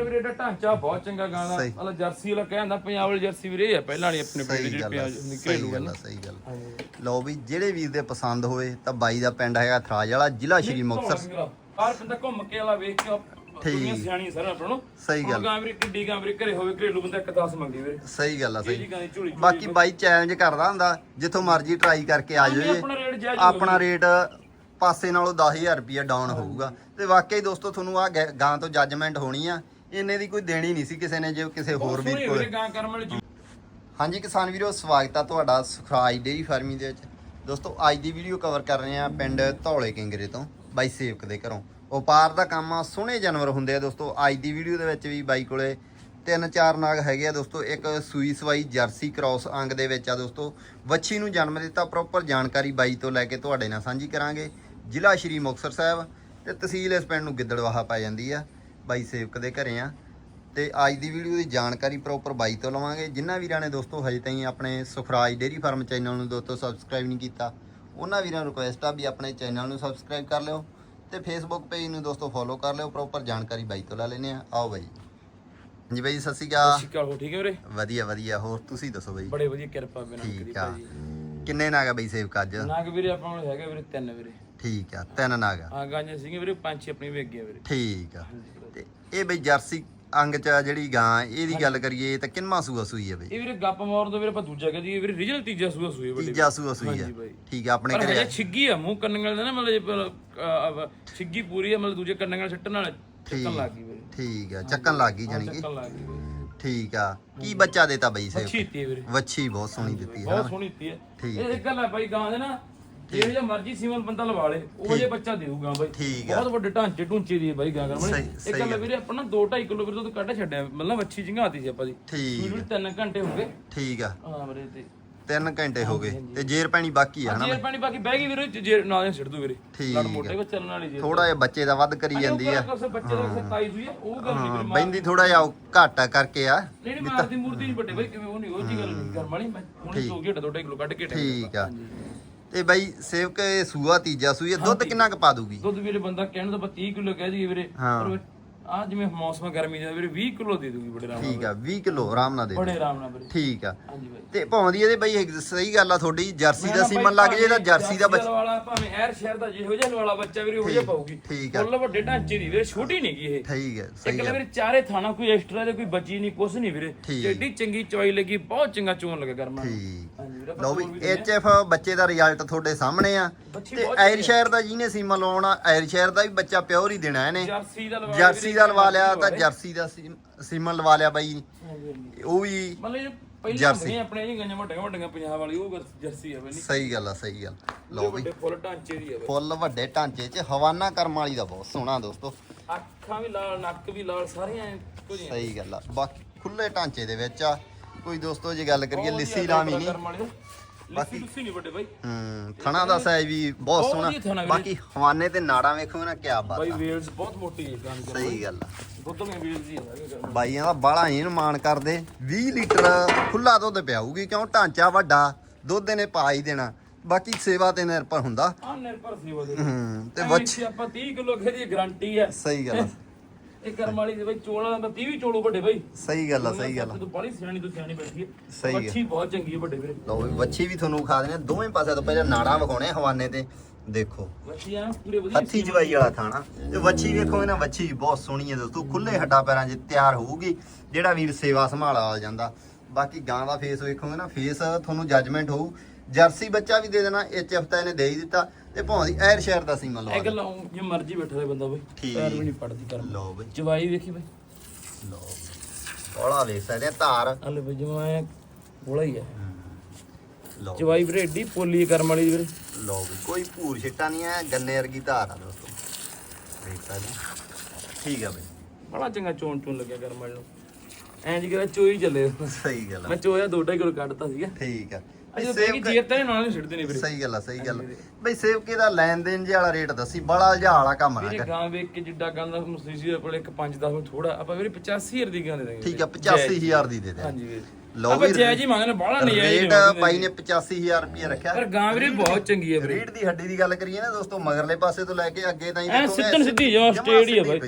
ਵੀਰੇ ਦਾ ਢਾਂਚਾ ਬਹੁਤ ਚੰਗਾ ਗਾਂ ਦਾ। ਸਹੀ। ਮਤਲਬ ਜਰਸੀ ਵਾਲਾ ਕਹਿੰਦਾ ਪੰਜਾਬ ਵਾਲੀ ਜਰਸੀ ਵੀਰੇ ਇਹ ਆ ਪਹਿਲਾਂ ਵਾਲੀ ਆਪਣੇ ਪਿੰਡ ਸਹੀ ਜਿਹੜੀ ਗੱਲ ਆ ਪਿਆਜ਼ ਸਹੀ ਨਿਕਲੇਲੂ ਗੱਲ ਆ ਸਹੀ ਗੱਲ ਆ। ਲਓ ਵੀ ਜਿਹੜੇ ਵੀਰ ਦੇ ਪਸੰਦ ਹੋਵੇ ਤਾਂ ਬਾਈ ਦਾ ਪਿੰਡ ਹੈਗਾ ਥਰਾਜ ਵਾਲਾ ਜ਼ਿਲ੍ਹਾ ਸ਼੍ਰੀ ਮੁਕਤਸਰ। ਬਾਹਰ ਬੰਦਾ ਘੁੰਮ ਕੇ ਵਾਲਾ ਵੇਖ ਕੇ ਦੁਨੀਆ ਸਿਆਣੀ ਸਾਰਾ ਆਪਣਾ। ਨੂੰ ਸਹੀ ਗੱਲ। ਗਾਂ ਵੀਰੇ ਕਿੱਡੀ ਗਾਂ ਵੀਰੇ ਘਰੇ ਹੋਵੇ ਘਰੇਲੂ ਬੰਦਾ ਇੱਕ 10 ਮੰਗੇ ਵੀਰੇ। ਸਹੀ ਗੱਲ ਆ ਸਹੀ। ਜਿਹੜੀ ਗਾਂ ਦੀ ਝੂਲੀ ਬਾਕੀ ਬਾਈ ਚੈਲੰਜ ਕਰਦਾ ਹੁੰਦਾ ਜਿੱਥੋਂ ਮਰਜ਼ੀ ਟਰਾਈ ਕਰਕੇ ਆ ਜਾਓ ਜੀ ਆਪਣਾ ਰੇਟ ਜਾਇਜ਼ ਆਪਣਾ ਰੇਟ ਪਾਸੇ ਨਾਲੋਂ 10000 ਰੁਪਏ ਡਾਊਨ ਹੋਊਗਾ। ਤੇ ਵਾਕਈ ਦੋਸਤੋ ਤੁਹਾਨੂੰ ਆ ਗਾਂ ਤੋਂ ਜੱਜਮੈਂਟ ਹੋਣੀ ਆ। ਇੰਨੇ ਦੀ ਕੋਈ ਦੇਣੀ ਨਹੀਂ ਸੀ ਕਿਸੇ ਨੇ ਜੇ ਕਿਸੇ ਹੋਰ ਗਾਂ ਕਰਮ ਵਾਲੀ ਝੂ- ਹਾਂਜੀ ਕਿਸਾਨ ਵੀਰੋ ਸਵਾਗਤ ਆ ਤੁਹਾਡਾ ਸੁਖਰਾਜ ਡੇਰੀ ਫਾਰਮਿੰਗ ਦੇ ਵਿੱਚ। ਦੋਸਤੋ ਅੱਜ ਦੀ ਵੀਡੀਓ ਕਵਰ ਕਰ ਰਹੇ ਆ ਪਿੰਡ ਧੌਲੇ ਕਿੰਗਰੇ ਤੋਂ ਬਾਈ ਸੇਵਕ ਦੇ ਘਰੋਂ। ਵਪਾਰ ਦਾ ਕੰਮ ਆ ਸੋਹਣੇ ਜਾਨਵਰ ਹੁੰਦੇ ਆ ਦੋਸਤੋ। ਅੱਜ ਦੀ ਵੀਡੀਓ ਦੇ ਵਿੱਚ ਵੀ ਬਾਈ ਕੋਲੇ ਤਿੰਨ ਚਾਰ ਨਾਗ ਹੈਗੇ ਆ ਦੋਸਤੋ। ਇੱਕ ਸੂਈ ਸਵਾਈ ਜਰਸੀ ਕ੍ਰਾਸ ਅੰਗ ਦੇ ਵਿੱਚ ਆ ਦੋਸਤੋ। ਵੱਛੀ ਨੂੰ ਜਨਮ ਦਿੱਤਾ ਪ੍ਰੋਪਰ ਜਾਣਕਾਰੀ ਬਾਈ ਤੋਂ ਲੈ ਕੇ ਤੁਹਾਡੇ ਨਾਲ ਸਾਂਝੀ ਕਰਾਂਗੇ। ਜ਼ਿਲ੍ਹਾ ਸ਼੍ਰੀ ਮੁਕਤਸਰ ਸਾਹਿਬ ਤੇ ਤਹਿਸੀਲ ਇਸ ਪਿੰਡ ਨੂੰ ਗਿੱਦੜਵਾਹਾ ਪੈ ਜਾਂਦੀ ਆ। ਬਾਈ ਸੇਵਕ ਦੇ ਘਰੇ ਆ। ਤੇ ਅੱਜ ਦੀ ਵੀਡੀਓ ਦੀ ਜਾਣਕਾਰੀ ਪ੍ਰੋਪਰ ਬਾਈ ਤੋਂ ਲਵਾਂਗੇ। ਜਿਨ੍ਹਾਂ ਵੀਰਾਂ ਨੇ ਦੋਸਤੋ ਹਜੇ ਤਾਈਂ ਆਪਣੇ ਸੁਖਰਾਜ ਡੇਰੀ ਫਾਰਮ ਚੈਨਲ ਨੂੰ ਦੋਸਤੋ ਸਬਸਕ੍ਰਾਈਬ ਨਹੀਂ ਕੀਤਾ ਉਹਨਾਂ ਵੀਰਾਂ ਨੂੰ ਰਿਕੁਐਸਟ ਆ ਵੀ ਆਪਣੇ ਚੈਨਲ ਨੂੰ ਸਬਸਕ੍ਰਾਈਬ ਕਰ ਲਿਓ ਤੇ ਫੇਸਬੁੱਕ ਪੇਜ ਨੂੰ ਦੋਸਤੋ ਫੋਲੋ ਕਰ ਲਿਓ। ਪ੍ਰੋਪਰ ਜਾਣਕਾਰੀ ਬਾਈ ਤੋਂ ਲੈ ਲੈਨੇ ਆ। ਆਓ ਬਾਈ। ਜੀ ਬਾਈ ਸਤਿ ਸ਼੍ਰੀ ਅਕਾਲ। ਸ਼ਿਕਾਰ ਹੋ ਠੀਕ ਹੈ ਵੀਰੇ? ਵਧੀਆ ਵਧੀਆ। ਹੋਰ ਤੁਸੀਂ ਦੱਸੋ ਬਾਈ? ਬੜੇ ਵਧੀਆ ਕਿਰਪਾ ਬਿਨਾਂ ਕਰੀ ਠੀਕ ਆ। ਭਾਜੀ ਕਿੰਨੇ ਨਾਗਾ ਬਾਈ ਸੇਵਕ ਅੱਜ? ਨਾਗ ਵੀਰੇ ਆਪਾਂ ਕੋਲ ਹੈਗਾ ਵੀਰੇ ਤਿੰਨ ਵੀਰੇ। ਠੀਕ ਆ ਤਿੰਨ ਨਾਗਾ ਆ। ਗਾਂਆਂ ਸੀਗੇ ਵੀਰੇ ਪੰਜ ਛੇ ਆਪਣੀ ਵੇਖ ਗਿਆ ਵੀਰੇ। ਠੀਕ ਆ। ਤੇ ਇਹ ਬਈ ਜਰਸੀ ਅੰਗ ਚ ਆ ਜਿਹੜੀ ਗਾਂ ਇਹਦੀ ਗੱਲ ਕਰੀਏ ਤਾਂ ਕਿੰਨਵਾਂ ਸੂਆ ਸੂਈ ਹੈ ਬਈ? ਇਹ ਵੀਰੇ ਗੱਪ ਮਾਰਨ ਤੋਂ ਵੀਰੇ ਆਪਾਂ ਦੂਜਾ ਕਹਦੀ ਵੀਰੇ ਰੀਜਨਲ ਤੀਜਾ ਸੂਆ ਸੂਏ ਵੱਡੇ ਤੀਜਾ ਸੂਆ ਸੂਈ ਹਾਂਜੀ ਹੈ ਬਾਈ। ਠੀਕ ਆ ਆਪਣੇ ਪਰ ਘਰੇ ਹਜੇ ਛਿੱਗੀ ਆ ਮੂੰਹ ਕੰਨ ਨਾਲ ਨਾ ਮਤਲਬ ਜੇ ਪਰ, ਅਹ, ਅਹ, ਛਿੱਗੀ ਪੂਰੀ ਆ ਮਤਲਬ ਦੂਜੇ ਕੰਨ ਨਾਲ ਛੱਟਣ ਨਾਲ ਚੱਕਣ ਲੱਗ ਗਈ ਵੀਰੇ। ਠੀਕ ਆ ਚੱਕਣ ਲੱਗ ਗਈ ਜਾਨੀ ਕਿ। ਚੱਕਣ ਲੱਗ ਗਈ ਵੀਰੇ। ਠੀਕ ਆ ਕੀ ਬੱਚਾ ਦੇਤਾ ਬਈ ਸੇ ਅੱਛੀ ਤੀ ਵੀਰੇ। ਵੱਛੀ ਬਹੁਤ ਸੋਹਣੀ ਦਿੱਤੀ ਹੈ ਬਹੁਤ ਸੋਹਣੀ ਤੀ ਹੈ ਠੀਕ ਇਹ ਇੱਕ ਗੱਲ ਹੈ ਬਾਈ ਗਾਂ ਦੇ ਨਾ ਜਿਹੋ ਜਿਹਾ ਮਰਜ਼ੀ ਸੀਮਨ ਬੰਦਾ ਲਵਾ ਲੇ ਉਹ ਜੇ ਬੱਚਾ ਦੇਊਗਾ ਬਾਈ। ਠੀਕ ਆ। ਬਹੁਤ ਵੱਡੇ ਢਾਂਚੇ ਢੂੰਚੇ ਦੀ ਹੈ ਬਾਈ ਗਾਂ ਕਰਮਣੀ ਸਹੀ- ਇੱਕ ਸਹੀ ਗੱਲ। ਆ। ਵੀਰੇ ਆਪਣਾ 2.5 ਕਿਲੋ ਵੀਰੇ ਤੋਂ ਕੱਢ ਛੱਡਿਆ ਮਤਲਬ ਵੱਛੀ ਜਿੰਗਾਤੀ ਸੀ ਆਪਾਂ ਦੀ। ਠੀਕ ਵੀਰੇ 3 ਘੰਟੇ ਹੋ ਗਏ। ਠੀਕ ਆ। ਹਾਂ ਵੀਰੇ ਤੇ। 3 ਘੰਟੇ ਹੋ ਗਏ। ਤੇ ਜੇਰ ਪੈਣੀ ਬਾਕੀ ਆ ਹਨਾ ਜੇਰ ਪਾਣੀ ਬਾਕੀ ਬਹਿ ਗਈ ਵੀਰੇ ਜੇ ਨਾਲ ਹੀ ਛੱਡ ਦੂ ਵੀਰੇ। ਠੀਕ ਲੜ ਮੋਟੇ ਕੋ ਚੱਲਣ ਵਾਲੀ ਜੇ ਥੋੜਾ ਜਿਹਾ ਬੱਚੇ ਦਾ ਵੱਧ ਕਰੀ ਜਾਂਦੀ ਆ। ਕਿਸੇ ਬੱਚੇ ਦਾ ਕਿਸੇ ਤਾਈ ਸੂਈ ਹੈ, ਉਹ ਗੱਲ ਨਹੀਂ ਵੀਰੇ ਮਾਰ- ਬੈਂਦੀ ਥੋੜਾ ਜਿਹਾ ਉਹ ਘਾਟਾ ਕਰਕੇ ਆ। ਨਹੀਂ ਨਹੀਂ ਮਾਰਦੀ ਮੂਰਤੀ ਨਹੀਂ ਵੱਡੇ ਬਾਈ ਕਿਵੇਂ ਉਹ ਨਹੀਂ ਉਹ ਜੀ ਗੱਲ ਨਹੀਂ ਕਰਮ ਵਾਲੀ। ਮੈਂ ਹੁਣ ਤੋਂ ਘੇਟ 2.5 ਕਿਲੋ ਕੱਢ ਕੇ ਠੀਕ ਆ। ਤੇ ਬਈ ਸੇਵਕ ਇਹ ਸੂਆ ਤੀਜਾ ਸੂਈ ਆ, ਦੁੱਧ ਕਿੰਨਾ ਕੁ ਪਾ ਦੂਗੀ? ਦੁੱਧ ਵੀਰੇ ਬੰਦਾ ਕਹਿਣ ਤੋਂ ਆਪਾਂ 30 ਕਿਲੋ ਕਹਿ ਦਈਏ ਵੀਰੇ ਹਾਂ। ਆ ਜਿਵੇਂ ਮੌਸਮ ਗਰਮੀ ਦਾ ਵੀਰੇ 20 ਕਿਲੋ ਦੇ ਦੂਗੀ ਬੜੇ ਆਰਾਮ ਨਾਲ ਠੀਕ ਆ 20 ਕਿਲੋ ਆਰਾਮ ਨਾਲ ਦੇ ਬੜੇ ਆਰਾਮ ਨਾਲ ਵੀਰੇ। ਠੀਕ ਆ। ਹਾਂਜੀ ਬਾਈ। ਤੇ ਭਾਉਂਦੀ ਇਹਦੇ ਬਈ ਇੱਕ ਸਹੀ ਗੱਲ ਆ ਤੁਹਾਡੀ ਜਰਸੀ ਦਾ ਸੀਮਨ ਲੱਗ ਜੇ ਤਾਂ ਜਰਸੀ ਦਾ ਬੱਚਾ ਵਾਲਾ ਭਾਵੇਂ ਐਰ ਸ਼ਹਿਰ ਦਾ ਜਿਹੋ ਜਿਹਾ ਵਾਲਾ ਬੱਚਾ ਵੀਰੇ ਉਹ ਜਿਹਾ ਪਾਉਗੀ ਠੀਕ ਆ। ਫੁੱਲ ਵੱਡੇ ਢਾਂਚੇ ਦੀ ਵੀਰੇ ਛੋਟੀ ਨਹੀਂ ਗੀ ਇਹ। ਠੀਕ ਹੈ ਸਹੀ ਹੈ ਵੀਰੇ ਚਾਰੇ ਥਾਣਾ ਕੋਈ ਐਕਸਟਰਾ ਦੇ ਕੋਈ ਬੱਚੀ ਨਹੀਂ ਕੁਛ ਨਹੀਂ ਵੀਰੇ। ਠੀਕ। ਜਿਹੜੀ ਚੰਗੀ ਚਵਾਈ ਲੱਗੀ ਬਹੁਤ ਚੰਗਾ ਚੋਣ ਲੱਗਾ ਕਰਮਾ। ਠੀਕ। ਹਾਂਜੀ। ਲਓ ਵੀ ਐਚਐਫ ਬੱਚੇ ਦਾ ਰਿਜ਼ਲਟ ਤੁਹਾਡੇ ਸਾਹਮਣੇ ਆ। ਤੇ ਐਰ ਸ਼ਹਿਰ ਦਾ ਜਿਹਨੇ ਸੀਮਾ ਲਾਉਣਾ ਐਰ ਸ਼ਹਿਰ ਦਾ ਵੀ ਬੱਚਾ ਪਿਓਰ ਹੀ ਦੇਣਾ ਇਹਨੇ। ਜਰਸੀ ਦਾ ਲਵਾ ਲਿਆ ਤਾਂ ਜਰਸੀ ਦਾ ਸੀ- ਸੀਮਨ ਲਵਾ ਲਿਆ ਬਾਈ। ਉਹ ਵੀ ਜਰਸੀ। ਹੁੰਦੀਆਂ ਆਪਣੇ ਜੀ ਗੰਜਾਂ ਵੱਡੀਆਂ ਵੱਡੀਆਂ ਪੰਜਾਬ ਵਾਲੀ ਉਹ ਜਰਸੀ ਆ ਬਈ ਸਹੀ ਗੱਲ ਆ ਸਹੀ ਗੱਲ। ਲਓ ਵੀ ਫੁੱਲ ਢਾਂਚੇ ਦੀ ਆ ਬਈ। ਫੁੱਲ ਵੱਡੇ ਢਾਂਚੇ 'ਚ ਹਵਾਨਾ ਕਰਮ ਵਾਲੀ ਦਾ ਬਹੁਤ ਸੋਹਣਾ ਦੋਸਤੋ। ਅੱਖਾਂ ਵੀ ਲਾਲ ਨੱਕ ਵੀ ਲਾਲ ਸਾਰੀਆਂ ਐਂ ਕੁਝ ਸਹੀ ਗੱਲ ਆ ਬਾਕੀ ਖੁੱਲੇ ਢਾਂਚੇ ਦੇ ਵਿੱਚ ਆ। ਕੋਈ ਦੋਸਤੋ ਜੇ ਗੱਲ ਕਰੀਏ ਲਿੱਸੀ ਲਾਮੀ ਨਹੀਂ। ਬਾਕੀ ਲਿੱਸੀ ਨਹੀਂ ਵੱਡੇ ਬਾਈ। ਹੂੰ ਥਣਾ ਦਾ ਸਾਈਜ਼ ਵੀ ਬਹੁਤ ਸੋਹਣਾ। ਬਾਕੀ ਹਵਾਨੇ ਤੇ ਨਾੜਾਂ ਵੇਖੋ ਨਾ ਕਿਆ ਬਾਤ ਬਾਈ ਆ ਵੇਲਸ ਬਹੁਤ ਮੋਟੀ ਹੈ ਗਾਂ ਦੀ ਸਹੀ ਗੱਲ ਆ। ਦੁੱਧ ਮੇ ਵੇਲਸ ਹੀ ਹੈ ਬਾਈਆਂ ਦਾ ਬਾਲਾ ਹੀ ਮਾਣ ਕਰਦੇ 20 ਲੀਟਰ ਖੁੱਲਾ ਦੁੱਧ ਪਿਆਊਗੀ ਕਿਉਂ? ਢਾਂਚਾ ਵੱਡਾ ਦੁੱਧ ਇਹਨੇ ਪਾ ਹੀ ਦੇਣਾ। ਬਾਕੀ ਸੇਵਾ ਤੇ ਨਿਰਭਰ ਹੁੰਦਾ। ਆ ਨਿਰਭਰ ਸੇਵਾ ਦੇ ਹੂੰ ਤੇ ਬੱਚ ਆਪਾਂ 30 ਕਿਲੋ ਖੇਦੀ ਗਾਰੰਟੀ ਹੈ। ਸਈ ਗੱਲ ਇਹ ਕਰਮ ਵਾਲੀ ਦੇ ਬਾਈ ਚੋਲਾਂ ਦਾ 30 ਵੀ ਚੋਲੋ ਵੱਡੇ ਬਾਈ। ਸਹੀ ਗੱਲ ਆ ਸਹੀ ਗੱਲ ਆ। ਤੂੰ ਬੜੀ ਸਿਆਣੀ ਤੂੰ ਸਿਆਣੀ ਬੈਠੀ ਹੈ ਸਹੀ ਹੈ। ਅੱਛੀ ਬਹੁਤ ਚੰਗੀ ਹੈ ਵੱਡੇ ਵੀਰੇ। ਲਓ ਵੀ ਬੱਚੀ ਵੀ ਤੁਹਾਨੂੰ ਖਾ ਦੇਣੇ ਦੋਵੇਂ ਪਾਸੇ ਤੋਂ ਪਹਿਲਾਂ ਨਾੜਾਂ ਵਿਖਾਉਣੇ ਹਵਾਨੇ ਤੇ। ਦੇਖੋ। ਬੱਚੀਆਂ ਪੂਰੇ ਵਧੀਆ ਹੱਥੀ ਜਵਾਈ ਵਾਲਾ ਥਾਣਾ ਤੇ ਵੱਛੀ ਵੇਖੋ ਇਹਨਾਂ ਵੱਛੀ ਬਹੁਤ ਸੋਹਣੀ ਹੈ ਦੋਸਤੋ। ਖੁੱਲੇ ਹੱਡਾਂ ਪੈਰਾਂ 'ਚ ਤਿਆਰ ਹੋਊਗੀ। ਜਿਹੜਾ ਵੀਰ ਸੇਵਾ ਸੰਭਾਲ ਆ ਜਾਂਦਾ। ਬਾਕੀ ਗਾਂ ਦਾ ਫੇਸ ਵੇਖੋਗੇ ਨਾ ਫੇਸ ਤੁਹਾਨੂੰ ਜੱਜਮੈਂਟ ਹੋਊ। ਜਰਸੀ ਬੱਚਾ ਵੀ ਦੇ ਦੇਣਾ ਇਹ ਹਫਤਾ ਇਹਨੇ ਦੇ ਹੀ ਦਿੱਤਾ ਤੇ ਭਾਵੇਂ ਐਰ ਸ਼ਹਿਰ ਦਾ ਸੀਮਾ ਲਵਾ ਇਹ ਗੱਲਾਂ ਊਂ ਜੇ ਮਰਜ਼ੀ ਬੈਠਾ ਰਹੇ ਬੰਦਾ ਬਾਈ। ਠੀਕ। ਪੈਰ ਵੀ ਨਹੀਂ ਪੜਦੀ ਕਰਮ। ਲਓ ਬਈ। ਜਵਾਈ ਵੇਖੀ ਬਾਈ। ਲਓ ਬੋਲਾ ਵੇਖ ਸਕਦੇ ਆ ਧਾਰ। ਹਲੇ ਬਈ ਜਿਵੇਂ ਬੋਲਾ ਹੀ ਹੈ। ਲਓ ਜਵਾਈ ਵੀਰੇ ਏਡੀ ਪੋਲੀ ਕਰਮ ਵਾਲੀ ਦੀ ਵੀਰੇ। ਲਓ ਵੀ ਕੋਈ ਭੂਰ ਛਿੱਟਾ ਨਹੀਂ ਹੈ ਗੰਨੇ ਵਰਗੀ ਧਾਰ ਆ ਦੋਸਤੋ। ਦੇਖ ਸਕਦੇ ਠੀਕ ਆ ਬਈ। ਬੜਾ ਚੰਗਾ ਚੋਣ ਚੋਣ ਲੱਗਿਆ ਕਰਮ ਵਾਲੀ ਨੂੰ। ਐਂ ਜੀ ਕਰਾ ਚੋਈ ਚੱਲੇ। ਸਹੀ ਗੱਲ ਆ। ਮੈਂ ਚੋਇਆ 2.5 ਕਿਲੋ ਕੱਢਤਾ ਸੀਗਾ। ਠੀਕ ਆ। ਅਜੇ ਸੇਵ ਬੇਗੀ ਜੀਰ ਤਾਂ ਇਹ ਨਾਲ ਨਹੀਂ ਛੱਡਦੇ ਨੇ ਵੀਰੇ। ਸਹੀ ਗੱਲ ਆ ਸਹੀ ਗੱਲ। ਬਈ ਸੇਵਕੇ ਦਾ ਲੈਣ ਦੇਣ ਜੇ ਵਾਲਾ ਰੇਟ ਦੱਸੀ ਬੜਾ ਉਲਝਾ ਵਾਲਾ ਕੰਮ ਨਾ ਵੀਰੇ ਕਰ ਗਾਂ ਵੇਖ ਕੇ ਜਿੱਡਾ ਗਾਂ ਦਾ ਮਸੀਸੀ ਦੇ ਕੋਲ ਇੱਕ 5-10 ਥੋੜਾ ਆਪਾਂ ਵੀਰੇ 85000 ਦੀ ਗਾਂ ਦੇ ਦਾਂਗੇ ਠੀਕ ਆ 85000 ਦੀ ਦੇ ਦੇ ਹਾਂਜੀ ਵੀਰੇ। ਲਓ ਆਪਾਂ ਵੀ ਜਾਇਜ਼ ਹੀ ਮੰਗਦੇ ਬਾਹਲਾ ਨਹੀਂ ਜਾਇਜ਼ ਰੇਟ ਬਾਈ ਨੇ 85000 ਰੁਪਏ ਰੱਖਿਆ। ਪਰ ਗਾਂ ਵੀਰੇ ਬਹੁਤ ਚੰਗੀ ਹੈ ਵੀਰੇ। ਰੀੜ ਦੀ ਹੱਡੀ ਦੀ ਗੱਲ ਕਰੀਏ ਨਾ ਦੋਸਤੋ ਮਗਰਲੇ ਪਾਸੇ ਤੋਂ ਲੈ ਕੇ ਅੱਗੇ ਤਾਈਂ ਐ ਦੇਖੋਗੇ, ਸਿੱਧਨ ਸਿੱਧੀ ਜਮਾਂ ਸਟੇਟ ਹੀ ਬਾਈ।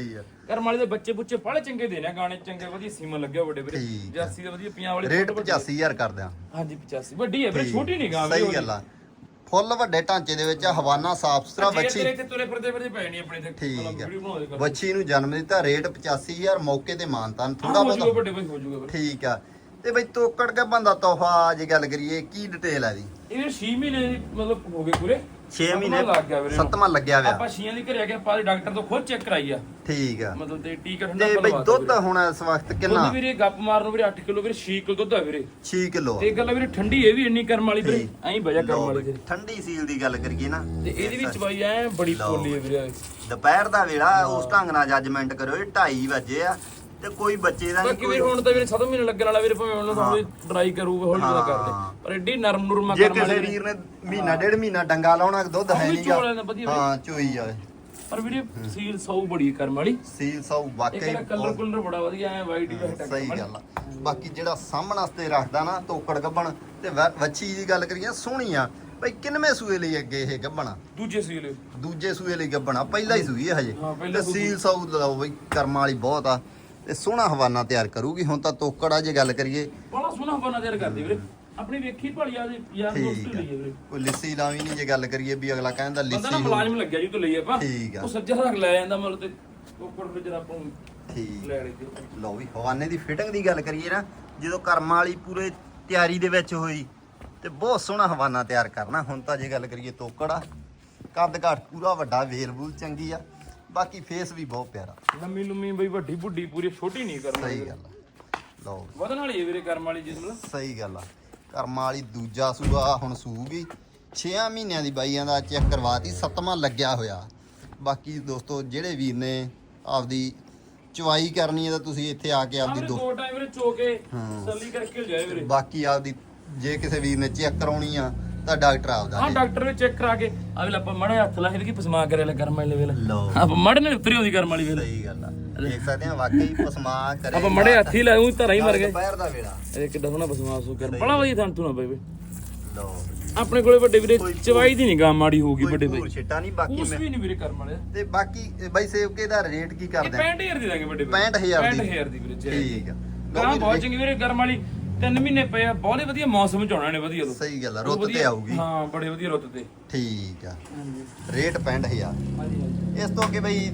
ਕਰਮ ਵਾਲੇ ਦੇ ਬੱਚੇ ਬੁੱਚੇ ਬੜੇ ਚੰਗੇ ਦੇ ਨੇ ਗਾਣੇ ਚੰਗੇ ਵਧੀਆ ਸੀਮਾ ਲੱਗਿਆ ਵੱਡੇ ਵੀਰੇ। ਠੀਕ ਆ। ਜਰਸੀ ਦਾ ਵਧੀਆ ਪੰਜਾਬ ਵਾਲੇ ਰੇਟ ਫੁੱਟ ਵੱਡੇ। 85000 ਕਰਦੇ ਆ ਹਾਂਜੀ 85 ਵੱਡੀ ਹੈ ਵੀਰੇ ਛੋਟੀ ਨਹੀਂ ਗਾਂ ਸਹੀ ਗੱਲ ਆ। ਫੁੱਲ ਵੱਡੇ ਢਾਂਚੇ ਦੇ ਵਿੱਚ ਹਵਾਨਾ ਸਾਫ਼ ਸੁਥਰਾ ਬੱਚੀ ਤੇਰੇ ਤੇ ਤੁਰੇ ਫਿਰਦੇ ਫਿਰਦੇ ਪੈ ਆਪਣੇ ਤੇ। ਠੀਕ ਆ। ਬੱਚੀ ਨੂੰ ਜਨਮ ਦਿੱਤਾ ਰੇਟ 85000 ਮੌਕੇ ਤੇ ਮਾਨਤਾਨ ਥੋੜਾ ਬਹੁਤ। ਠੀਕ ਆ। ਤੇ ਬਈ ਤੋਕੜ ਕੇ ਬੰਦਾ ਤੋਹਫਾ ਜੇ ਗੱਲ ਕਰੀਏ ਕੀ ਡਿਟੇਲ ਆ ਦੀ ਇਹ ਵੀਰੇ 6 ਮਹੀਨੇ ਦੀ ਮਤਲਬ ਹੋ ਗਏ ਪੂਰੇ। 6 ਸੱਤਵਾਂ ਮਹੀਨੇ ਲੱਗ ਗਿਆ ਵੀਰੇ ਸੱਤਵਾਂ ਲੱਗਿਆ ਆਪਾਂ ਹੋਇਆ ਛੀਆਂ ਦੀ ਘਰੇ ਆ ਕੇ ਆਪਾਂ ਦੇ ਡਾਕਟਰ ਤੋਂ ਖੁਦ ਚੈੱਕ ਕਰਾਈ ਆ। ਠੀਕ ਆ। ਮਤਲਬ ਤੇ ਟੀਕਾ ਠੰਡਾ ਤੇ ਬਈ ਕਰਵਾ ਦੁੱਧ ਹੁਣ ਇਸ ਵਕਤ ਕਿੰਨਾ? ਦੁੱਧ ਵੀਰੇ ਗੱਪ ਮਾਰਨ ਨੂੰ ਵੀਰੇ 8 ਕਿਲੋ ਵੀਰੇ 6 ਕਿਲੋ ਦੁੱਧ ਆ ਵੀਰੇ। 6 ਕਿਲੋ। ਤੇ ਇਹ ਗੱਲ ਆ ਵੀਰੇ ਠੰਡੀ ਇਹ ਵੀ ਇੰਨੀ ਕਰਮ ਵਾਲੀ ਵੀਰੇ ਐਂ ਵਜਾ ਕਰਮ ਵਾਲੀ ਵੀਰੇ। ਠੰਡੀ ਸੀਲ ਦੀ ਗੱਲ ਕਰੀਏ ਨਾ। ਤੇ ਇਹਦੀ ਵਿੱਚ ਬਾਈ ਐ ਬੜੀ ਪੋਲੀ ਹੈ ਵੀਰੇ। ਦੁਪਹਿਰ ਦਾ ਵੇਲਾ ਉਸ ਢੰਗ ਨਾਲ ਜੱਜਮੈਂਟ ਕਰੋ ਇਹ 2:30 ਵਜੇ ਆ। ਤੇ ਕੋਈ ਬੱਚੇ ਦਾ ਬਾਕੀ ਨਹੀਂ ਵੀਰੇ ਹੁਣ ਤਾਂ ਵੀਰੇ 7 ਮਹੀਨੇ ਲੱਗਣ ਵਾਲਾ ਵੀਰੇ ਭਾਵੇਂ ਉਹਨਾਂ ਥੋੜੀ ਡਰਾਈ ਕਰੂਗਾ ਹੌਲੀ ਹੌਲੀ ਕਰਦੇ ਹਾਂ। ਪਰ ਐਡੀ ਨਰਮ ਨੁਰਮਾ ਜੇ ਕਰਮ ਕਿਸੇ ਵਾਲੀ ਵੀਰ ਨੇ ਮਹੀਨਾ ਡੇਢ ਮਹੀਨਾ ਡੰਗਾ ਲਾਉਣਾ ਦੁੱਧ ਉਹ ਹੈ ਵੀ ਨਹੀਂਗਾ ਚੋਲ ਲੈਂਦਾ ਵਧੀਆ ਵੀਰੇ। ਹਾਂ ਚੋਈ ਆ। ਪਰ ਵੀਰੇ ਸੀਲ ਸੌ ਬੜੀ ਹੈ ਕਰਮ ਵਾਲੀ। ਸੀਲ ਸੌ ਇੱਕ ਵਾਕਈ ਇਹਦਾ ਕਲਰ ਬਹੁਤ। ਕੁਲਰ ਬੜਾ ਵਧੀਆ ਐ ਵਾਈਟ ਹੀ ਹੈ ਸਹੀ ਗੱਲ ਆ। ਬਾਕੀ ਜਿਹੜਾ ਸਾਹਮਣ ਵਾਸਤੇ ਰੱਖਦਾ ਨਾ ਤੋਕੜ ਗੱਬਣ ਤੇ ਵ- ਵੱਛੀ ਦੀ ਗੱਲ ਕਰੀਏ ਸੋਹਣੀ ਆ। ਬਈ ਕਿੰਨਵੇਂ ਸੂਏ ਲਈ ਅੱਗੇ ਇਹ ਗੱਬਣਾ ਦੂਜੇ ਸੀਲ ਦੂਜੇ ਸੂਏ ਲਈ ਗੱਬਣਾ ਪਹਿਲਾ ਹੀ ਸੂਈ ਹੈ ਹਜੇ। ਹਾਂ, ਪਹਿਲਾ ਤੇ ਸੂਈ। ਸੀਲ ਸੌ ਲਓ ਬਈ ਕਰਮ ਵਾਲੀ ਬਹੁਤ ਆ। ਤੇ ਸੋਹਣਾ ਹਵਾਨਾ ਤਿਆਰ ਕਰੂਗੀ ਹੁਣ ਤਾਂ ਤੋਕੜ ਆ ਜੇ ਗੱਲ ਕਰੀਏ। ਬੜਾ ਸੋਹਣਾ ਬਣਾ ਤਿਆਰ ਕਰਦੀ ਵੀਰੇ। ਆਪਣੀ ਵੇਖੀ ਭਲੀ ਆ ਯਾਰ ਦੋਸਤ ਠੀਕ ਲਈ ਹੈ ਵੀਰੇ। ਕੋਈ ਲਿੱਸੀ ਲਾਵੀ ਨਹੀਂ ਜੇ ਗੱਲ ਕਰੀਏ ਵੀ ਅਗਲਾ ਕਹਿੰਦਾ ਬੰਦਾ ਨਾ ਲਿੱਸੀ ਹੋਊ। ਮੁਲਾਜ਼ਮ ਲੱਗਿਆ ਜੀ ਤੋਂ ਲਈ ਆਪਾਂ। ਠੀਕ ਆ। ਉਹ ਸੱਜਾ ਰੱਖ ਲੈ ਜਾਂਦਾ ਮਤਲਬ ਤੇ। ਉੱਪਰ ਵਿੱਚ ਆਪਾਂ ਨੂੰ ਠੀਕ। ਲੈ ਲਈ ਲਓ ਵੀ ਹਵਾਨੇ ਦੀ ਫਿਟਿੰਗ ਦੀ ਗੱਲ ਕਰੀਏ ਨਾ ਜਦੋਂ ਕਰਮਾਂ ਵਾਲੀ ਪੂਰੇ ਤਿਆਰੀ ਦੇ ਵਿੱਚ ਹੋਈ ਤੇ ਬਹੁਤ ਸੋਹਣਾ ਹਵਾਨਾ ਤਿਆਰ ਕਰਨਾ। ਹੁਣ ਤਾਂ ਜੇ ਗੱਲ ਕਰੀਏ ਤੋਕੜ ਆ ਕੱਦ ਘਾਟ ਪੂਰਾ ਵੱਡਾ ਵੇਲ ਵੂਲ ਚੰਗੀ ਆ। ਬਾਕੀ ਫੇਸ ਵੀ ਬਹੁਤ ਪਿਆਰਾ। ਲੰਮੀ ਲੰਮੀ ਬਈ ਵੱਡੀ ਬੁੱਢੀ ਪੂਰੀ ਛੋਟੀ ਨਹੀਂ ਕਰਨਾ ਸਹੀ ਗੱਲ ਆ। ਲਓ। ਵੀ, ਵਧਣ ਵਾਲੀ ਹੈ ਵੀਰੇ ਕਰਮ ਵਾਲੀ ਜਿਸ ਮਤਲਬ ਸਹੀ ਗੱਲ ਆ। ਕਰਮਾਂ ਵਾਲੀ ਦੂਜਾ ਸੂਆ ਹੁਣ ਸੂਗੀ। 6 ਮਹੀਨਿਆਂ ਦੀ ਬਾਈਆਂ ਦਾ ਚੈੱਕ ਕਰਵਾਤੀ ਸੱਤਵਾਂ ਲੱਗਿਆ ਹੋਇਆ। ਬਾਕੀ ਦੋਸਤੋ ਜਿਹੜੇ ਵੀਰ ਨੇ ਆਪਦੀ ਚਵਾਈ ਕਰਨੀ ਹੈ ਤਾਂ ਤੁਸੀਂ ਇੱਥੇ ਆ ਕੇ ਆਪਦੀ ਦੋ ਦੋ ਟਾਈਮ ਵੀਰੇ ਚੋ ਕੇ ਹਾਂ। ਸੱਲੀ ਕਰਕੇ ਜਾਏ ਵੀਰੇ। ਬਾਕੀ ਆਪਦੀ ਜੇ ਕਿਸੇ ਵੀਰ ਨੇ ਚੈੱਕ ਕਰਾਉਣੀ ਆ ਤਾਂ ਡਾਕਟਰ ਆਪਦਾ ਹਾਂ। ਡਾਕਟਰ ਨੇ ਚੈੱਕ ਕਰਾ ਕੇ। ਅਗਲੇ ਆਪਾਂ ਮੜੇ ਹੱਥ ਲਾ ਕੇ ਪਸਮਾ ਕਰੇ ਲੈ ਕਰਮ ਵਾਲੇ ਵੇਲੇ। ਲਓ। ਆਪਾਂ ਮੜੇ ਨੇ ਉਤਰੀ ਹੁੰਦੀ ਕਰਮ ਵਾਲੀ ਵੇਲੇ। ਸਹੀ ਗੱਲ ਆ। ਦੇਖ ਸਕਦੇ ਆ ਵਾਕਈ ਪਸਮਾ ਕਰੇ ਆਪਾਂ ਮੜੇ ਹੱਥ ਹੀ ਲੈ ਉਹ ਧਰਾ ਹੀ ਮਰ ਗਏ। ਦੁਪਹਿਰ ਦਾ ਵੇਲਾ। ਇਹ ਕਿੱਦਾਂ ਸੋਹਣਾ ਪਸਮਾ ਸੂ ਕਰ ਬੜਾ ਵਧੀਆ ਥਾਂ ਤੂੰ ਨਾ ਬਈ ਬਈ ਲਓ। ਆਪਣੇ ਕੋਲੇ ਵੱਡੇ ਵੀਰੇ ਚਵਾਈ ਦੀ ਨਹੀਂ ਗਾਂ ਮਾੜੀ ਹੋਊਗੀ ਵੱਡੇ ਭੂਰ ਬਈ। ਛਿੱਟਾ ਨਹੀਂ ਬਾਕੀ ਉਸ ਵੀ ਨਹੀਂ ਵੀਰੇ ਕਰਮ ਵਾਲੇ। ਤੇ ਬਾਕੀ ਬਾਈ ਸੇਵਕੇ ਦਾ ਰੇਟ ਕੀ ਕਰਦੇ ਆ? 65000 ਦੀ ਦਾਂਗੇ ਵੱਡੇ 65000 ਦੀ। 65000 ਦੀ ਵੀਰੇ। ਠੀਕ ਆ। ਗਾਂ ਬਹੁਤ ਚੰਗੀ ਵੀਰੇ ਕਰਮ ਵਾਲੀ। ਤਿੰਨ ਮਹੀਨੇ ਪਏ ਆ ਬਹੁਤ ਵਧੀਆ ਮੌਸਮ ਚ ਆਉਣਾ ਨੇ ਵਧੀਆ ਤੋਂ ਸਹੀ ਗੱਲ ਆ ਰੁੱਤ ਤੇ ਵਧੀਆ- ਆਊਗੀ। ਹਾਂ ਬੜੇ ਵਧੀਆ ਰੁੱਤ ਤੇ। ਠੀਕ ਆ। ਹਾਂਜੀ। ਰੇਟ 65000 ਹਾਂਜੀ ਇਸ ਤੋਂ ਅੱਗੇ ਬਈ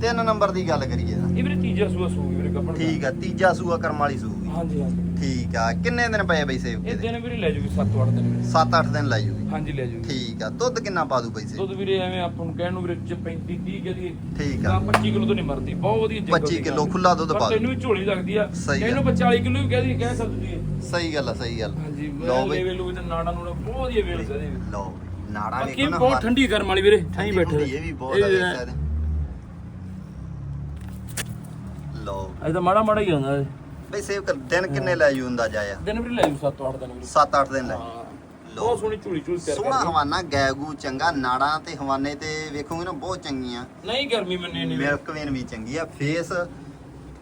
ਤਿੰਨ ਨੰਬਰ ਦੀ ਗੱਲ ਕਰੀਏ ਤਾਂ। ਇਹ ਵੀਰੇ ਤੀਜਾ ਸੂਆ ਸੂਗੀ ਵੀਰੇ ਕੱਪੜ ਠੀਕ ਆ ਤੀਜਾ ਸੂਆ ਕਰਮ ਵਾਲੀ ਸੂਗੀ। ਹਾਂਜੀ ਹਾਂਜੀ। ਠੀਕ ਆ। ਕਿੰਨੇ ਦਿਨ ਪਏ ਬਈ ਸੇਵਕੇ ਇਹ ਦੇ ਦਿਨ ਵੀਰੇ ਲੈ ਜੂਗੀ 7-8 ਦਿਨ ਵੀਰੇ। 7-8 ਦਿਨ ਲਾਈ ਜੂਗੀ। ਹਾਂਜੀ ਲੈ ਜੂਗੀ। ਠੀਕ ਆ। ਦੁੱਧ ਕਿੰਨਾ ਪਾ ਦੂ ਬਈ ਸੇ ਦੁੱਧ ਵੀਰੇ ਐਵੇਂ ਆਪਾਂ ਨੂੰ ਕਹਿਣ ਨੂੰ ਵੀਰੇ ਚ 35 30 ਕਹਦੀ ਠੀਕ ਆ। 25 ਕਿਲੋ ਤੋਂ ਨਹੀਂ ਮਰਦੀ। ਬਹੁਤ ਵਧੀਆ ਜੰਗਲ 25 ਦੀ ਕਿਲੋ ਗਾਂ। ਖੁੱਲਾ ਦੁੱਧ ਪਰ ਪਾ ਤੈਨੂੰ ਵੀ ਝੋਲੀ ਲੱਗਦੀ ਆ। ਸਹੀ ਇਹਨੂੰ 40 ਕਿਲੋ ਵੀ ਕਹਦੀ ਕਹਿ ਸਕਦੀ ਹੈ ਸਹੀ ਗੱਲ ਆ ਸਹੀ ਗੱਲ। ਹਾਂਜੀ ਲਓ ਬਈ। ਲੈਵਲ ਤੇ ਨਾੜਾ ਨੂੰ ਬਹੁਤ ਵਧੀਆ ਵੇਲ ਸਕਦੇ ਲਓ ਨਾੜਾ ਬਾਕੀ ਵੇਖੋ ਨਾ ਬਹੁਤ ਠੰਡੀ ਕਰਮ ਵਾਲੀ ਵੀਰੇ ਠਾਈ ਠੰਡੀ ਬੈਠੇ ਹੁੰਦੀ, ਇਹ ਵੀ ਬਹੁਤ ਆ ਦੇਖ ਸਕਦੇ ਲਓ ਅਜੇ ਤਾਂ ਮਾੜਾ ਮਾੜਾ ਹੀ ਆਉਂਦਾ ਇਹ। ਬਈ ਸੇਵ ਕਰ ਦਿਨ ਕਿੰਨੇ ਲੈ ਜੂ ਅੰਦਾਜ਼ਾ ਆ ਦਿਨ ਵੀਰੇ ਲੈ ਜੂ 7-8 ਦਿਨ ਵੀਰੇ 7-8 ਦਿਨ ਲੈ ਹਾਂ। ਬਹੁਤ ਸੋਹਣੀ ਝੋਲੀ ਝੋਲੀ ਤਿਆਰ ਸੋਹਣਾ ਹਵਾਨਾ ਗੈਗੂ ਚੰਗਾ ਨਾੜਾਂ ਤੇ ਹਵਾਨੇ ਤੇ ਵੇਖੋਗੇ ਨਾ ਬਹੁਤ ਚੰਗੀਆਂ। ਨਹੀਂ ਗਰਮੀ ਮੰਨੇ ਨਹੀਂ। ਮਿਲਕ ਵੇਨ ਵੀ ਚੰਗੀ ਆ ਫੇਸ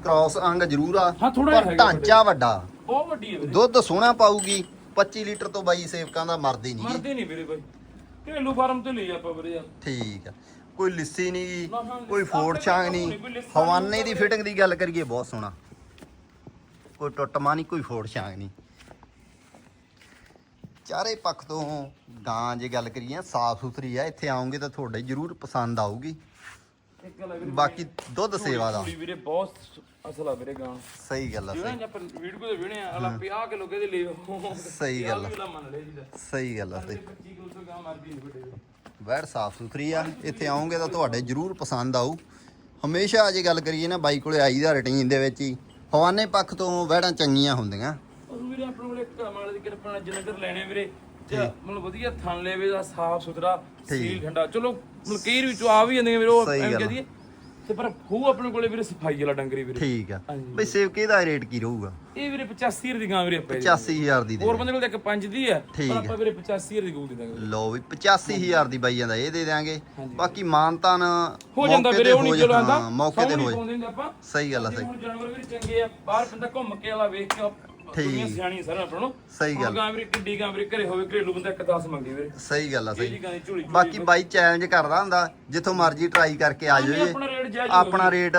ਕ੍ਰਾਸ ਅੰਗ ਜ਼ਰੂਰ ਆ ਪਰ ਢਾਂਚਾ ਵੱਡਾ। ਬਹੁਤ ਵੱਡੀ ਹੈ ਦੁੱਧ ਸੋਹਣਾ ਪਾਊਗੀ 25 ਲੀਟਰ ਤੋਂ ਬਾਈ ਸੇਵਕਾਂ ਦਾ ਮਰਦੀ ਨਹੀਂ ਮਰਦੇ ਨਹੀਂ ਵੀਰੇ ਬਾਈ। ਘਰੇਲੂ ਫਾਰਮ ਤੇ ਲਈ ਆਪਾਂ ਵੀਰੇ ਯਾਰ। ਠੀਕ ਆ। ਕੋਈ ਲਿੱਸੀ ਨਹੀਂ ਕੋਈ ਫੋੜ ਛਾਂਗ ਨਹੀਂ ਹਵਾਨੇ ਦੀ ਫਿਟਿੰਗ ਦੀ ਗੱਲ ਕਰੀਏ ਬਹੁਤ ਸੋਹਣਾ। ਕੋਈ ਟੁੱਟਮਾ ਨਹੀਂ ਕੋਈ ਫੋੜ ਛਾਂਗ ਨਹੀਂ। ਚਾਰੇ ਪੱਖ ਤੋਂ ਗਾਂ ਜੇ ਗੱਲ ਕਰੀਏ ਸਾਫ਼ ਸੁਥਰੀ ਆ ਇੱਥੇ ਆਉਂਗੇ ਤਾਂ ਤੁਹਾਡੇ ਜ਼ਰੂਰ ਪਸੰਦ ਆਊਗੀ। ਬਾਕੀ ਦੁੱਧ ਸੇਵਾ ਦਾ। ਵੀਰੇ ਬਹੁਤ ਅਸਲ ਆ ਵੀਰੇ ਗਾਂ। ਸਹੀ ਗੱਲ ਆ ਸਹੀ। ਆਪਾਂ ਵੀਡੀਓ ਦੇ ਵੀਣੇ ਆ ਅਲਾ 50 ਕਿਲੋ ਕਿਹਦੇ ਲਈ ਸਹੀ ਗੱਲ ਦਾ। ਸਹੀ ਗੱਲ ਆ ਸਹੀ। 25 ਕਿਲੋ ਤੋਂ ਗਾਂ ਮਰਦੀ ਨਹੀਂ ਵੱਡੇ ਵੈੜ ਸਾਫ਼ ਸੁਥਰੀ ਆ ਇੱਥੇ ਆਉਂਗੇ ਤਾਂ ਤੁਹਾਡੇ ਜ਼ਰੂਰ ਪਸੰਦ ਆਊ। ਹਮੇਸ਼ਾ ਜੇ ਗੱਲ ਕਰੀਏ ਨਾ ਬਾਈ ਕੋਲੇ ਆਈ ਦਾ ਰੁਟੀਨ ਦੇ ਵਿੱਚ ਹੀ। ਹਵਾਨੇ ਪੱਖ ਤੋਂ ਵੈੜਾਂ ਚੰਗੀਆਂ ਹੁੰਦੀਆਂ। ਉਹ ਵੀਰੇ ਆਪਣੇ ਕੋਲੇ ਕਮਾਲ ਦੀ ਕਿਰਪਾ ਨਾਲ ਜਨਗਰ ਲੈਣੇ ਵੀਰੇ। ਤੇ ਮਤਲਬ ਵਧੀਆ ਥਣ ਲੈਵੇ ਦਾ ਸਾਫ਼ ਸੁਥਰਾ ਸੀਲ ਠੰਡਾ। ਚਲੋ ਮਤਲਬ ਕਈ ਵਿੱਚੋਂ ਆ ਵੀ ਜਾਂਦੀਆਂ ਵੀਰੇ ਉਹ ਆ। ਕਹਦੀਏ ਤੇ ਪਰ ਖੂ ਆਪਣੇ ਕੋਲੇ ਵੀਰੇ ਸਫ਼ਾਈ ਵਾਲਾ ਡੰਗਰੀ ਵੀਰੇ। ਠੀਕ ਆ। ਹਾਂਜੀ। ਬਈ ਸੇਵਕੇ ਦਾ ਰੇਟ ਕੀ ਰਹੂਗਾ? ਇਹ ਵੀਰੇ 85 ਰੁਪਏ ਦੀ ਗਾਂ ਵੀਰੇ ਆਪਾਂ 85000 ਦੀ ਦੇ ਹੋਰ ਬੰਦੇ ਕੋਲ ਤਾਂ ਇੱਕ ਪੰਜ ਦੀ ਹੈ ਠੀਕ ਪਰ ਹੈ। ਆਪਾਂ ਵੀਰੇ 85 ਰੁਪਏ ਦੀ ਗੂ ਦੇ ਦਾਂਗੇ। ਲਓ ਵੀ 85000 ਦੀ ਬਾਈ ਜਾਂਦਾ ਇਹ ਦੇ ਦਿਆਂਗੇ। ਬਾਕੀ ਮਾਨਤਾਨ ਹੋ ਜਾਂਦਾ ਵੀਰੇ ਉਹ ਨਹੀਂ ਹੋ ਚਲੋ ਆਂਦਾ। ਮੌਕੇ ਤੇ ਹੋ ਆਪਾਂ। ਸਹੀ ਗੱਲ ਆ ਜੇ ਸਹੀ। ਹੁਣ ਜਾਨਵਰ ਵੀਰੇ ਚੰਗੇ ਆ ਬਾਹਰ ਬੰਦਾ ਘੁੰਮ ਕੇ ਆਲਾ ਵੇਖ ਕੇ ਦੁਨੀਆ ਸਿਆਣੀ ਸਾਰਾ ਆਪਣਾ। ਨੂੰ ਸਹੀ ਗੱਲ। ਗਾਂ ਵੀਰੇ ਕਿੱਡੀ ਗਾਂ ਵੀਰੇ ਘਰੇ ਹੋਵੇ ਘਰੇਲੂ ਬੰਦਾ ਇੱਕ 10 ਮੰਗੀ ਵੀਰੇ। ਸਹੀ ਗੱਲ ਆ ਸਹੀ। ਜੀ ਗਾਂ ਦੀ ਝੋਲੀ ਬਾਕੀ ਬਾਈ ਚੈਲੰਜ ਕਰਦਾ ਹੁੰਦਾ ਜਿੱਥੋਂ ਮਰਜ਼ੀ ਟਰਾਈ ਕਰਕੇ ਆ ਜਾਓ ਆਪਣਾ ਰੇਟ ਜਾਇਜ਼ ਆਪਣਾ ਰੇਟ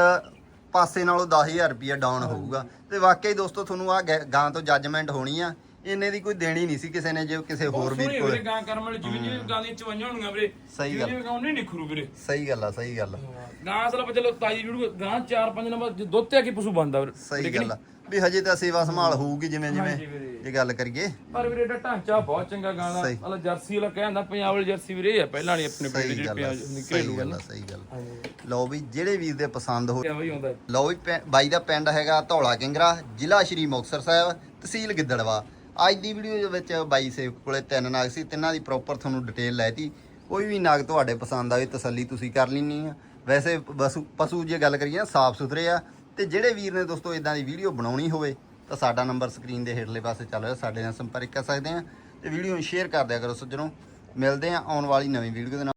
ਪਾਸੇ ਨਾਲੋਂ 10000 ਰੁਪਿਆ ਡਾਊਨ ਹੋਊਗਾ। ਤੇ ਵਾਕਈ ਦੋਸਤੋ ਤੁਹਾਨੂੰ ਆ ਗਾਂ ਤੋਂ ਜੱਜਮੈਂਟ ਹੋਣੀ ਆ। ਇਹਨੇ ਦੀ ਕੋਈ ਦੇਣੀ ਨਹੀਂ ਸੀ ਕਿਸੇ ਨੇ ਜੇ ਕਿਸੇ ਹੋਰ ਕੋਲ। ਵੀਰੇ ਗਾਂ ਕਰਮ ਵਾਲੀ ਜਿਵੇਂ ਜਿਵੇਂ ਗਾਂ ਦੀਆਂ ਚਵਾਈਆਂ ਹੋਣਗੀਆਂ ਵੀਰੇ। ਸਹੀ ਗੱਲ। ਜਿਵੇਂ ਗਾਂ ਉਹਨੇ ਨਿਖਰੂ ਵੀਰੇ। ਸਹੀ ਗੱਲ ਆ ਸਹੀ ਗੱਲ ਗਾਂ ਅਸਲ ਵਿੱਚ ਚਲੋ ਤਾਜੀ ਵੀਡੀਓ ਗਾਂ 4-5 ਨੰਬਰ ਦੁੱਧ ਤੇ ਆ ਕੇ ਪਸ਼ੂ ਬੰਦਾ ਵੀਰੇ। ਸਹੀ ਗੱਲ ਆ। ਵੀ ਹਜੇ ਤਾਂ ਸੇਵਾ ਸੰਭਾਲ ਹੋਊਗੀ ਜਿਵੇਂ ਜਿਵੇਂ। ਜੇ ਗੱਲ ਕਰੀਏ। ਪਰ ਵੀਰੇ ਦਾ ਢਾਂਚਾ ਬਹੁਤ ਚੰਗਾ ਗਾਂ ਦਾ। ਮਤਲਬ ਜਰਸੀ ਵਾਲਾ ਕਹਿੰਦਾ ਪੰਜਾਬ ਵਾਲੀ ਜਰਸੀ ਵੀਰੇ ਆ ਪਹਿਲਾਂ ਵਾਲੀ ਆਪਣੇ ਪਿੰਡ ਜਿਹੜੀ ਪਿਆਜ਼ ਘਰੇਲੂ ਗੱਲ ਸਹੀ ਗੱਲ। ਲਓ ਵੀ ਜਿਹੜੇ ਵੀਰ ਦੇ ਪਸੰਦ ਹੋ। ਲਓ ਵੀ ਬਾਈ ਦਾ ਪਿੰਡ ਹੈਗਾ ਧੌਲਾ ਕਿੰਗਰਾ ਜ਼ਿਲ੍ਹਾ ਸ਼੍ਰੀ ਮੁਕਤਸਰ ਸਾਹਿਬ ਤਹਿਸੀਲ ਗਿੱਦੜਵਾ। ਅੱਜ ਦੀ ਵੀਡੀਓ ਦੇ ਵਿੱਚ ਬਾਈ ਸੇਵਕ ਕੋਲੇ ਤਿੰਨ ਨਾਗ ਸੀ, ਤਿੰਨਾਂ ਦੀ ਪ੍ਰੋਪਰ ਤੁਹਾਨੂੰ ਡਿਟੇਲ ਲੈਤੀ ਕੋਈ ਵੀ ਨਾਗ ਤੁਹਾਡੇ ਪਸੰਦ ਆਵੇ, ਤਸੱਲੀ ਤੁਸੀਂ ਕਰ ਲੈਣੀ ਆ। ਵੈਸੇ ਪਸ਼ੂ ਪਸ਼ੂ ਜੇ ਗੱਲ ਕਰੀਏ, ਸਾਫ਼ ਸੁਥਰੇ ਆ। ਤੇ ਜਿਹੜੇ ਵੀਰ ਨੇ ਦੋਸਤੋ ਇਦਾਂ ਦੀ ਵੀਡੀਓ ਬਣਾਉਣੀ ਹੋਵੇ, ਤਾਂ ਸਾਡਾ ਨੰਬਰ ਸਕਰੀਨ ਦੇ ਹੇਠਲੇ ਪਾਸੇ ਚੱਲ ਰਿਹਾ, ਸਾਡੇ ਨਾਲ ਸੰਪਰਕ ਕਰ ਸਕਦੇ ਆ। ਤੇ ਵੀਡੀਓ ਨੂੰ ਸ਼ੇਅਰ ਕਰ ਦਿਆ ਕਰੋ ਸੱਜਣੋ। ਮਿਲਦੇ ਆ ਆਉਣ ਵਾਲੀ ਨਵੀਂ ਵੀਡੀਓ ਦੇ ਨਾਲ।